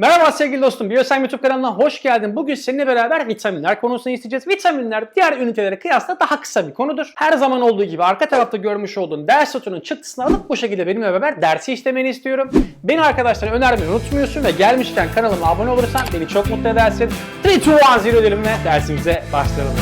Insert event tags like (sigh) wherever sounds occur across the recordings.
Merhaba sevgili dostum. Biyosem YouTube kanalına hoş geldin. Bugün seninle beraber vitaminler konusunu isteyeceğiz. Vitaminler diğer ünitelere kıyasla daha kısa bir konudur. Her zaman olduğu gibi arka tarafta görmüş olduğun ders notunun çıktısını alıp bu şekilde benimle beraber dersi işlemeni istiyorum. Beni arkadaşlara önermeyi unutmuyorsun ve gelmişken kanalıma abone olursan beni çok mutlu edersin. 3, 2, 1, 0 diyelim ve dersimize başlayalım.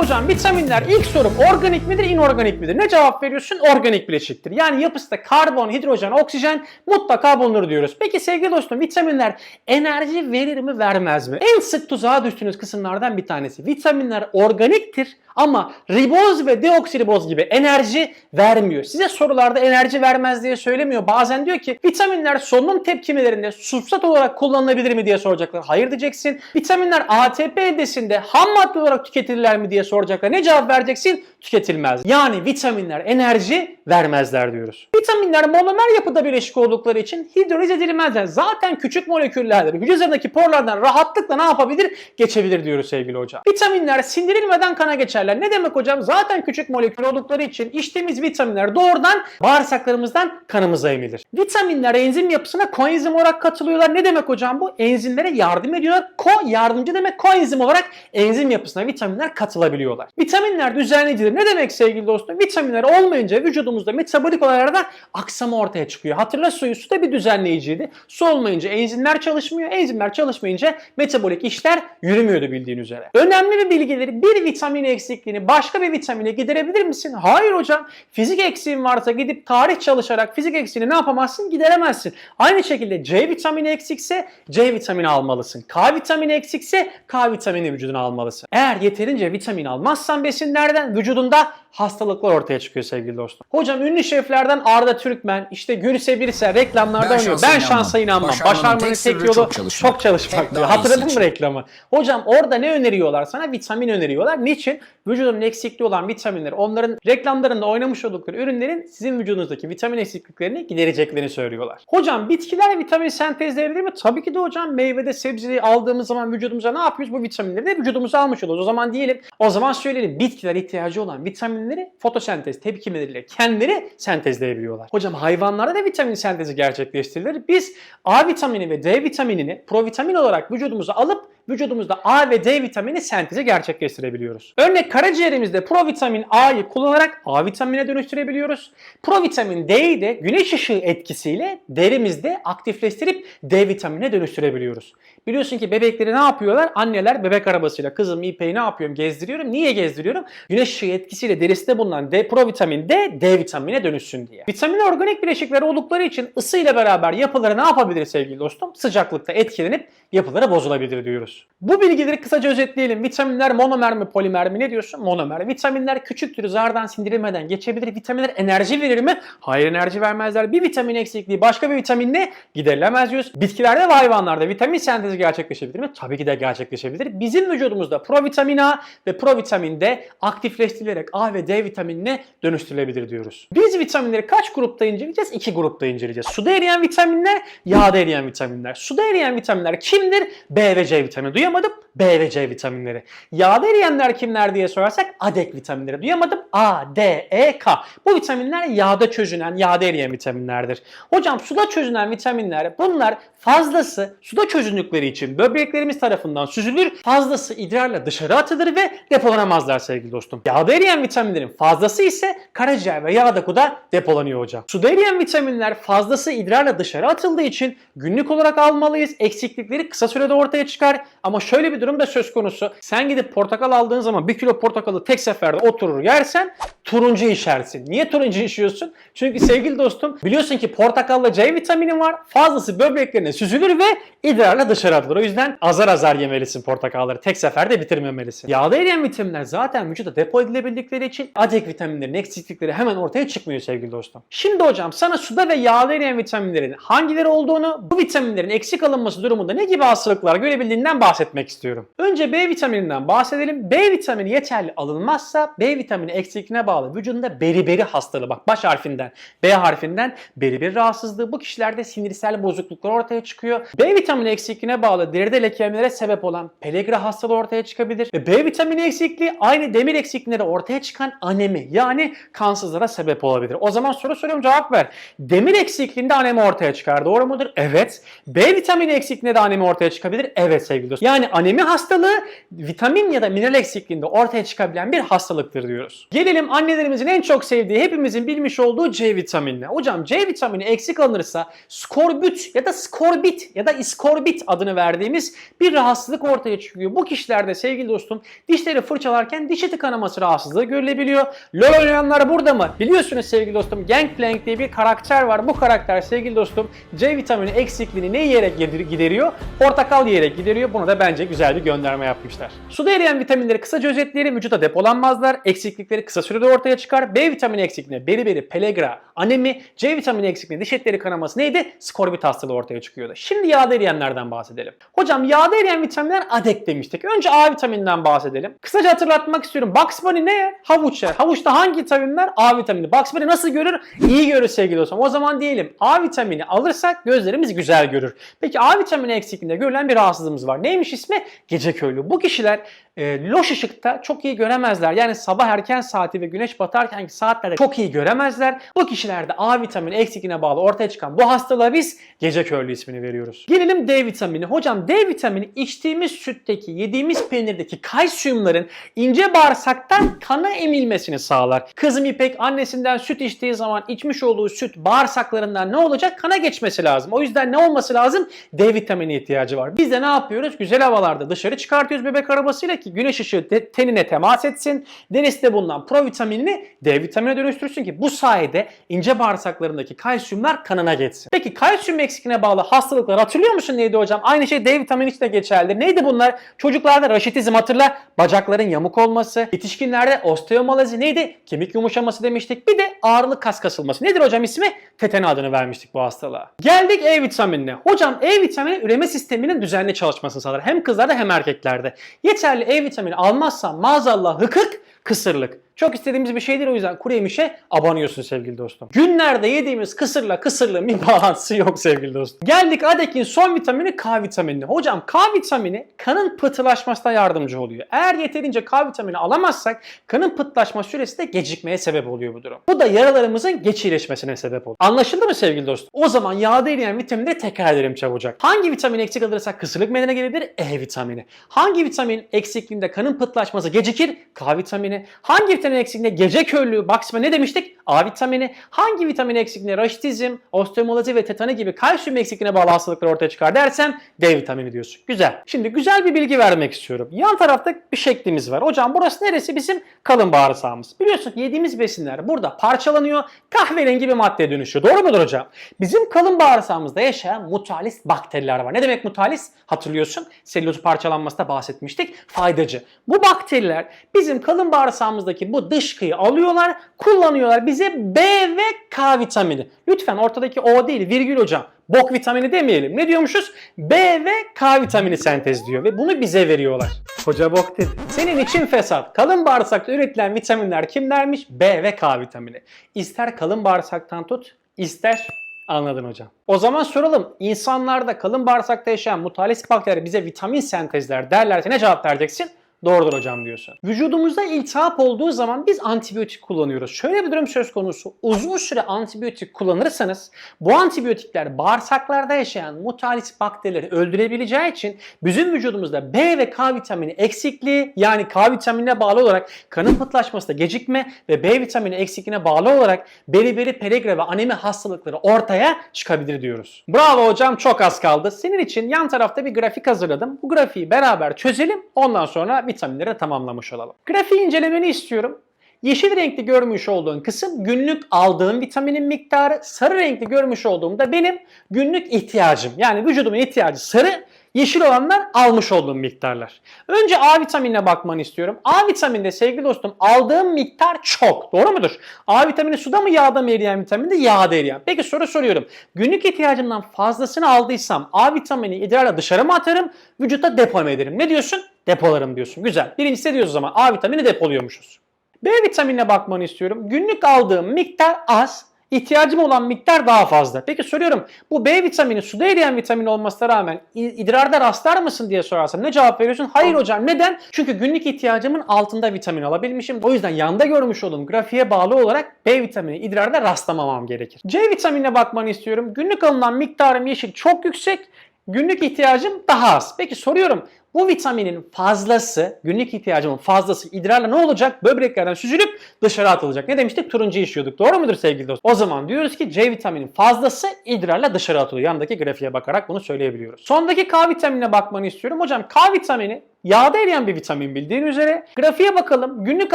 Hocam vitaminler ilk sorum organik midir inorganik midir? Ne cevap veriyorsun? Organik bileşiktir. Yani yapısında karbon, hidrojen, oksijen mutlaka bulunur diyoruz. Peki sevgili dostum vitaminler enerji verir mi vermez mi? En sık tuzağa düştüğünüz kısımlardan bir tanesi. Vitaminler organiktir ama riboz ve deoksiriboz gibi enerji vermiyor. Size sorularda enerji vermez diye söylemiyor. Bazen diyor ki vitaminler solunum tepkimelerinde substrat olarak kullanılabilir mi diye soracaklar. Hayır diyeceksin. Vitaminler ATP eldesinde ham madde olarak tüketilirler mi diye soracaklar. Ne cevap vereceksin? Tüketilmez. Yani vitaminler enerji vermezler diyoruz. Vitaminler monomer yapıda bileşik oldukları için hidroliz edilmezler. Zaten küçük moleküllerdir. Hücre üzerindeki porlardan rahatlıkla ne yapabilir? Geçebilir diyoruz sevgili hocam. Vitaminler sindirilmeden kana geçerler. Ne demek hocam? Zaten küçük molekül oldukları için içtiğimiz vitaminler doğrudan bağırsaklarımızdan kanımıza emilir. Vitaminler enzim yapısına koenzim olarak katılıyorlar. Ne demek hocam bu? Enzimlere yardım ediyorlar. Ko yardımcı demek koenzim olarak enzim yapısına vitaminler katılabiliyorlar. Vitaminler düzenleyicidir. Ne demek sevgili dostum? Vitaminler olmayınca vücudumuzda metabolik olaylarda aksama ortaya çıkıyor. Hatırla suyu su da bir düzenleyiciydi. Su olmayınca enzimler çalışmıyor. Enzimler çalışmayınca metabolik işler yürümüyordu bildiğin üzere. Önemli bir bilgileri bir vitamin eksikliğini başka bir vitamine giderebilir misin? Hayır hocam. Fizik eksiğin varsa gidip tarih çalışarak fizik eksiğini ne yapamazsın? Gideremezsin. Aynı şekilde C vitamini eksikse C vitamini almalısın. K vitamini eksikse K vitamini vücuduna almalısın. Eğer yeterince vitamin almazsan besinlerden vücudunda hastalıklar ortaya çıkıyor sevgili dostum. Hocam ünlü şeflerden Arda Türkmen, işte Gülse Birsel reklamlarda Ben oynuyor. şansa Ben inanmam. şansa inanmam. Başarmanın Başarmanın tek tek yolu çok çalışmak. çok çalışmak diyor. Hatırladın mı reklamı? Hocam orada ne öneriyorlar sana? Vitamin öneriyorlar. Niçin? Vücudunun eksikliği olan vitaminler, onların reklamlarında oynamış oldukları ürünlerin sizin vücudunuzdaki vitamin eksikliklerini gidereceklerini söylüyorlar. Hocam bitkiler vitamin sentezleyebilir mi? Tabii ki de hocam meyvede sebzeyi aldığımız zaman vücudumuza ne yapıyoruz? Bu vitaminleri de vücudumuza almış oluyoruz. O zaman diyelim, o zaman söyleyelim bitkiler ihtiyacı olan vitaminleri fotosentez tepkimeleriyle kendileri sentezleyebiliyorlar. Hocam hayvanlarda da vitamin sentezi gerçekleştirilir. Biz A vitamini ve D vitaminini provitamin olarak vücudumuza alıp vücudumuzda A ve D vitamini sentezi gerçekleştirebiliyoruz. Örnek karaciğerimizde provitamin A'yı kullanarak A vitamine dönüştürebiliyoruz. Provitamin D'yi de güneş ışığı etkisiyle derimizde aktifleştirip D vitamine dönüştürebiliyoruz. Biliyorsun ki bebekleri ne yapıyorlar? Anneler bebek arabasıyla kızım İpek'i ne yapıyorum? Gezdiriyorum. Niye gezdiriyorum? Güneş ışığı etkisiyle derisinde bulunan D provitamin D, D vitamine dönüşsün diye. Vitamin organik bileşikler oldukları için ısıyla beraber yapıları ne yapabilir sevgili dostum? Sıcaklıkta etkilenip yapıları bozulabilir diyoruz. Bu bilgileri kısaca özetleyelim. Vitaminler monomer mi polimer mi ne diyorsun? Monomer. Vitaminler küçüktür zardan sindirilmeden geçebilir. Vitaminler enerji verir mi? Hayır enerji vermezler. Bir vitamin eksikliği başka bir vitaminle giderilemez diyoruz. Bitkilerde ve hayvanlarda vitamin sentezi gerçekleşebilir mi? Tabii ki de gerçekleşebilir. Bizim vücudumuzda provitamin A ve provitamin D aktifleştirilerek A ve D vitaminine dönüştürülebilir diyoruz. Biz vitaminleri kaç grupta inceleyeceğiz? İki grupta inceleyeceğiz. Suda eriyen vitaminler, yağda eriyen vitaminler. Suda eriyen vitaminler kimdir? B ve C vitamini. Duyamadım. B ve C vitaminleri. Yağda eriyenler kimler diye sorarsak ADEK vitaminleri. Duyamadım. A, D, E, K. Bu vitaminler yağda çözünen, yağda eriyen vitaminlerdir. Hocam suda çözünen vitaminler bunlar fazlası suda çözündükleri için böbreklerimiz tarafından süzülür. Fazlası idrarla dışarı atılır ve depolanamazlar sevgili dostum. Yağda eriyen vitaminlerin fazlası ise karaciğer ve yağ dokuda depolanıyor hocam. Suda eriyen vitaminler fazlası idrarla dışarı atıldığı için günlük olarak almalıyız. Eksiklikleri kısa sürede ortaya çıkar. Ama şöyle bir durum da söz konusu. Sen gidip portakal aldığın zaman bir kilo portakalı tek seferde oturur yersen turuncu işersin. Niye turuncu işiyorsun? Çünkü sevgili dostum biliyorsun ki portakalda C vitamini var. Fazlası böbreklerine süzülür ve idrarla dışarı atılır. O yüzden azar azar yemelisin portakalları. Tek seferde bitirmemelisin. Yağda eriyen vitaminler zaten vücuda depo edilebildikleri için adek vitaminlerin eksiklikleri hemen ortaya çıkmıyor sevgili dostum. Şimdi hocam sana suda ve yağda eriyen vitaminlerin hangileri olduğunu, bu vitaminlerin eksik alınması durumunda ne gibi hastalıklar görebildiğinden bahsedeceğim bahsetmek istiyorum. Önce B vitamininden bahsedelim. B vitamini yeterli alınmazsa B vitamini eksikliğine bağlı vücudunda beriberi hastalığı bak baş harfinden B harfinden beriberi rahatsızlığı bu kişilerde sinirsel bozukluklar ortaya çıkıyor. B vitamini eksikliğine bağlı deride lekemelere sebep olan Pellagra hastalığı ortaya çıkabilir. Ve B vitamini eksikliği aynı demir eksikliğinde de ortaya çıkan anemi yani kansızlara sebep olabilir. O zaman soru soruyorum cevap ver. Demir eksikliğinde anemi ortaya çıkar. Doğru mudur? Evet. B vitamini eksikliğinde de anemi ortaya çıkabilir. Evet sevgili. (laughs) Yani anemi hastalığı vitamin ya da mineral eksikliğinde ortaya çıkabilen bir hastalıktır diyoruz. Gelelim annelerimizin en çok sevdiği, hepimizin bilmiş olduğu C vitaminine. Hocam C vitamini eksik alınırsa skorbut ya da skorbit ya da iskorbit adını verdiğimiz bir rahatsızlık ortaya çıkıyor. Bu kişilerde sevgili dostum dişleri fırçalarken diş eti kanaması rahatsızlığı görülebiliyor. LoL oynayanlar burada mı? Biliyorsunuz sevgili dostum Gangplank diye bir karakter var. Bu karakter sevgili dostum C vitamini eksikliğini ne yiyerek gider- gideriyor? Portakal yiyerek gideriyor. Buna da bence güzel bir gönderme yapmışlar. Suda eriyen vitaminleri kısaca özetleyelim. Vücuda depolanmazlar. Eksiklikleri kısa sürede ortaya çıkar. B vitamini eksikliğinde beriberi, pellagra, anemi, C vitamini eksikliğinde diş etleri kanaması neydi? Skorbut hastalığı ortaya çıkıyordu. Şimdi yağda eriyenlerden bahsedelim. Hocam yağda eriyen vitaminler adek demiştik. Önce A vitamininden bahsedelim. Kısaca hatırlatmak istiyorum. Bugs Bunny ne yer? Havuç yer. Havuçta hangi vitaminler? A vitamini. Bugs Bunny nasıl görür? İyi görür sevgili dostum. O zaman diyelim A vitamini alırsak gözlerimiz güzel görür. Peki A vitamini eksikliğinde görülen bir rahatsızlığımız var. Neymiş ismi? Gece köylü. Bu kişiler e, loş ışıkta çok iyi göremezler. Yani sabah erken saati ve güneş batarkenki saatlerde çok iyi göremezler. Bu kişilerde A vitamini eksikliğine bağlı ortaya çıkan bu hastalığa biz gece körlüğü ismini veriyoruz. Gelelim D vitamini. Hocam D vitamini içtiğimiz sütteki, yediğimiz peynirdeki kalsiyumların ince bağırsaktan kana emilmesini sağlar. Kızım İpek annesinden süt içtiği zaman içmiş olduğu süt bağırsaklarından ne olacak? Kana geçmesi lazım. O yüzden ne olması lazım? D vitamini ihtiyacı var. Biz de ne yapıyoruz? Güzel havalarda dışarı çıkartıyoruz bebek arabasıyla ki güneş ışığı de- tenine temas etsin. Derisi bulunan provitaminini D vitamine dönüştürsün ki bu sayede ince bağırsaklarındaki kalsiyumlar kanına geçsin. Peki kalsiyum eksikliğine bağlı hastalıklar hatırlıyor musun neydi hocam? Aynı şey D vitamini için de geçerli. Neydi bunlar? Çocuklarda raşitizm hatırla. Bacakların yamuk olması. Yetişkinlerde osteomalazi neydi? Kemik yumuşaması demiştik. Bir de ağırlık kas kasılması. Nedir hocam ismi? Tetene adını vermiştik bu hastalığa. Geldik E vitaminine. Hocam E vitamini üreme sisteminin düzenli çalışmasını sağlar. Hem kızlarda hem erkeklerde. Yeterli E vitamini almazsan maazallah hıkık, kısırlık. Çok istediğimiz bir şey değil o yüzden kuru yemişe abanıyorsun sevgili dostum. Günlerde yediğimiz kısırla kısırlığın bir (laughs) bağlantısı yok sevgili dostum. Geldik Adek'in son vitamini K vitaminine. Hocam K vitamini kanın pıhtılaşmasına yardımcı oluyor. Eğer yeterince K vitamini alamazsak kanın pıhtılaşma süresi de gecikmeye sebep oluyor bu durum. Bu da yaralarımızın geç iyileşmesine sebep oluyor. Anlaşıldı mı sevgili dostum? O zaman yağda eriyen vitaminleri tekrar edelim çabucak. Hangi vitamin eksik alırsak kısırlık meydana gelebilir? E vitamini. Hangi vitamin eksikliğinde kanın pıhtılaşması gecikir? K vitamini. Hangi vitamin eksikliğinde gece körlüğü, baksima ne demiştik? A vitamini. Hangi vitamin eksikliğinde raşitizm, osteomalazi ve tetani gibi kalsiyum eksikliğine bağlı hastalıklar ortaya çıkar dersen D vitamini diyorsun. Güzel. Şimdi güzel bir bilgi vermek istiyorum. Yan tarafta bir şeklimiz var. Hocam burası neresi? Bizim kalın bağırsağımız. Biliyorsun yediğimiz besinler burada parçalanıyor, kahverengi bir maddeye dönüşüyor. Doğru mudur hocam? Bizim kalın bağırsağımızda yaşayan mutalis bakteriler var. Ne demek mutalis? Hatırlıyorsun. Selüloz parçalanmasında bahsetmiştik. Faydacı. Bu bakteriler bizim kalın bağırsağımızdaki bu dışkıyı alıyorlar, kullanıyorlar bize B ve K vitamini. Lütfen ortadaki O değil, virgül hocam. Bok vitamini demeyelim. Ne diyormuşuz? B ve K vitamini sentezliyor ve bunu bize veriyorlar. Hoca bok dedi. Senin için fesat. Kalın bağırsakta üretilen vitaminler kimlermiş? B ve K vitamini. İster kalın bağırsaktan tut, ister Anladın hocam. O zaman soralım. İnsanlarda kalın bağırsakta yaşayan mutalis bakteri bize vitamin sentezler derlerse ne cevap vereceksin? Doğrudur hocam diyorsun. Vücudumuzda iltihap olduğu zaman biz antibiyotik kullanıyoruz. Şöyle bir durum söz konusu. Uzun süre antibiyotik kullanırsanız bu antibiyotikler bağırsaklarda yaşayan mutalis bakterileri öldürebileceği için bizim vücudumuzda B ve K vitamini eksikliği yani K vitaminine bağlı olarak kanın pıhtılaşmasında gecikme ve B vitamini eksikliğine bağlı olarak beriberi, pellagra ve anemi hastalıkları ortaya çıkabilir diyoruz. Bravo hocam çok az kaldı. Senin için yan tarafta bir grafik hazırladım. Bu grafiği beraber çözelim. Ondan sonra vitaminleri tamamlamış olalım. Grafiği incelemeni istiyorum. Yeşil renkli görmüş olduğun kısım günlük aldığım vitaminin miktarı. Sarı renkli görmüş olduğumda benim günlük ihtiyacım. Yani vücudumun ihtiyacı sarı, yeşil olanlar almış olduğum miktarlar. Önce A vitaminine bakmanı istiyorum. A vitamininde sevgili dostum aldığım miktar çok. Doğru mudur? A vitamini suda mı yağda mı eriyen vitaminde? Yağda eriyen. Peki soru soruyorum. Günlük ihtiyacımdan fazlasını aldıysam A vitamini idrarla dışarı mı atarım? Vücutta depo ederim? Ne diyorsun? Depolarım diyorsun. Güzel. Birincisi diyoruz o zaman A vitamini depoluyormuşuz. B vitaminine bakmanı istiyorum. Günlük aldığım miktar az. İhtiyacım olan miktar daha fazla. Peki soruyorum bu B vitamini suda eriyen vitamin olmasına rağmen idrarda rastlar mısın diye sorarsam ne cevap veriyorsun? Hayır hocam neden? Çünkü günlük ihtiyacımın altında vitamin alabilmişim. O yüzden yanda görmüş olduğum grafiğe bağlı olarak B vitamini idrarda rastlamamam gerekir. C vitaminine bakmanı istiyorum. Günlük alınan miktarım yeşil çok yüksek. Günlük ihtiyacım daha az. Peki soruyorum bu vitaminin fazlası, günlük ihtiyacımın fazlası idrarla ne olacak? Böbreklerden süzülüp dışarı atılacak. Ne demiştik? Turuncu işiyorduk. Doğru mudur sevgili dost? O zaman diyoruz ki C vitaminin fazlası idrarla dışarı atılıyor. Yandaki grafiğe bakarak bunu söyleyebiliyoruz. Sondaki K vitaminine bakmanı istiyorum. Hocam K vitamini yağda eriyen bir vitamin bildiğin üzere. Grafiğe bakalım. Günlük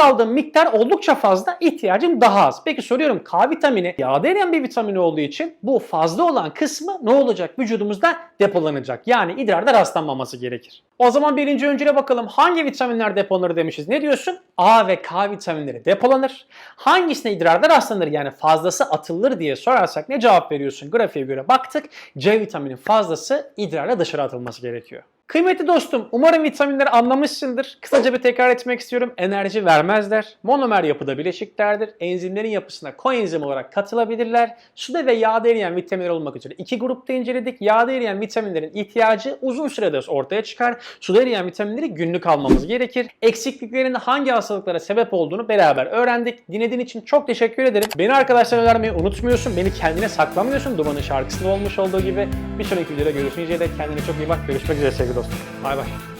aldığım miktar oldukça fazla, ihtiyacım daha az. Peki soruyorum K vitamini yağda eriyen bir vitamin olduğu için bu fazla olan kısmı ne olacak? Vücudumuzda depolanacak. Yani idrarda rastlanmaması gerekir. O zaman birinci öncüle bakalım. Hangi vitaminler depolanır demişiz. Ne diyorsun? A ve K vitaminleri depolanır. Hangisine idrarda rastlanır yani fazlası atılır diye sorarsak ne cevap veriyorsun? Grafiğe göre baktık. C vitaminin fazlası idrarla dışarı atılması gerekiyor. Kıymetli dostum, umarım vitaminleri anlamışsındır. Kısaca bir tekrar etmek istiyorum. Enerji vermezler. Monomer yapıda bileşiklerdir. Enzimlerin yapısına koenzim olarak katılabilirler. Suda ve yağda eriyen vitaminler olmak üzere iki grupta inceledik. Yağda eriyen vitaminlerin ihtiyacı uzun sürede ortaya çıkar. Suda eriyen vitaminleri günlük almamız gerekir. Eksikliklerin hangi hastalıklara sebep olduğunu beraber öğrendik. Dinlediğin için çok teşekkür ederim. Beni arkadaşlar önermeyi unutmuyorsun. Beni kendine saklamıyorsun. Dumanın şarkısında olmuş olduğu gibi. Bir sonraki videoda görüşünceye dek kendine çok iyi bak. Görüşmek üzere sevgili 拜拜。